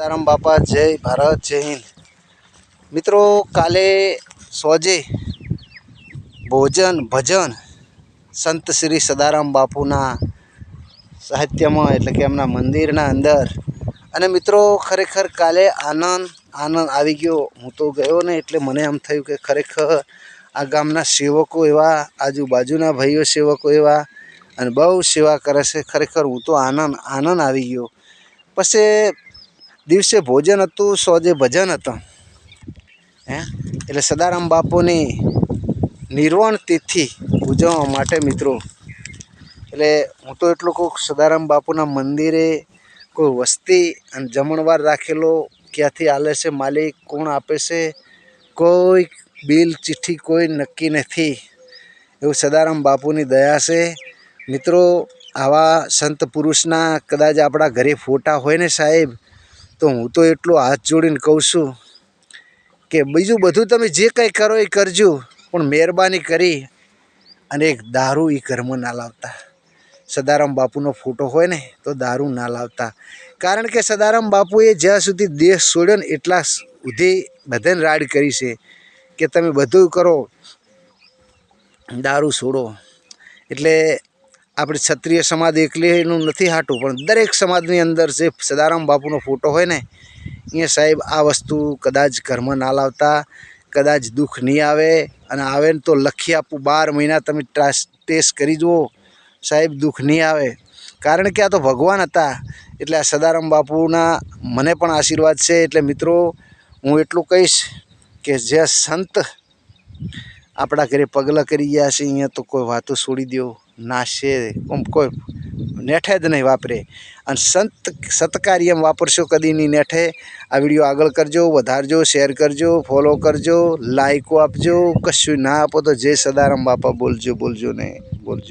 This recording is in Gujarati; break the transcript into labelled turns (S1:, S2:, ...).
S1: સીતારામ બાપા, જય ભારત, જય હિન્દ. મિત્રો, કાલે સોજે ભોજન, ભજન સંત શ્રી સદારામ બાપુના સાહિત્યમાં, એટલે કે એમના મંદિરના અંદર. અને મિત્રો, ખરેખર કાલે આનંદ આનંદ આવી ગયો. હું તો ગયો ને એટલે મને એમ થયું કે ખરેખર આ ગામના સેવકો એવા, આજુબાજુના ભાઈઓ સેવકો એવા, અને બહુ સેવા કરે છે. ખરેખર હું તો આનંદ આનંદ આવી ગયો. પછી દિવસે ભોજન હતું, સોજે ભજન હતું. હે? એટલે સદારામ બાપુની નિર્વાણ તિથિ ઉજવવા માટે મિત્રો. એટલે હું તો એટલું કહું સદારામ બાપુના મંદિરે કોઈ વસ્તી અને જમણવાર રાખેલો ક્યાંથી આલે છે, માલિક કોણ આપે છે, કોઈ બિલ ચિઠ્ઠી કોઈ નક્કી નથી. એવું સદારામ બાપુની દયા છે. મિત્રો, આવા સંત પુરુષના કદાચ આપણા ઘરે ફોટા હોય ને સાહેબ તો હું તો એટલો હાથ જોડીને કહું છું કે બીજું બધું તમે જે કંઈ કરો એ કરજો, પણ મહેરબાની કરી અને એક દારૂ એ ઘરમાં ના લાવતા. સદારામ બાપુનો ફોટો હોય ને, તો દારૂ ના લાવતા. કારણ કે સદારામ બાપુએ જ્યાં સુધી દેશ છોડ્યો ને, એટલા સુધી બધાને રાડ કરી છે કે તમે બધું કરો, દારૂ છોડો. એટલે આપણે ક્ષત્રિય સમાજ એકલીનું નથી હાટું, પણ દરેક સમાજની અંદર જે સદારામ બાપુનો ફોટો હોય ને અહીંયા સાહેબ આ વસ્તુ કદાચ ઘરમાં ના લાવતા, કદાચ દુઃખ નહીં આવે, અને આવે ને તો લખી આપું, બાર મહિના તમે ટેસ્ટ કરી જુઓ, સાહેબ દુઃખ નહીં આવે. કારણ કે આ તો ભગવાન હતા, એટલે આ સદારામ બાપુના મને પણ આશીર્વાદ છે. એટલે મિત્રો, હું એટલું કહીશ કે જે સંત આપણા ઘરે પગલાં કરી ગયા છે, અહીંયા તો કોઈ વાતો છોડી દો નાશે કોઈ નેઠે જ નહીં વાપરે. અને સંત, સત્કાર્યમ વાપરશો કદી નહીં નેઠે. આ વીડિયો આગળ કરજો, વધારજો, શેર કરજો, ફોલો કરજો, લાઈકો આપજો. કશું ના આપો તો જય સદારામ બાપા, બોલજો બોલજો ને બોલજો.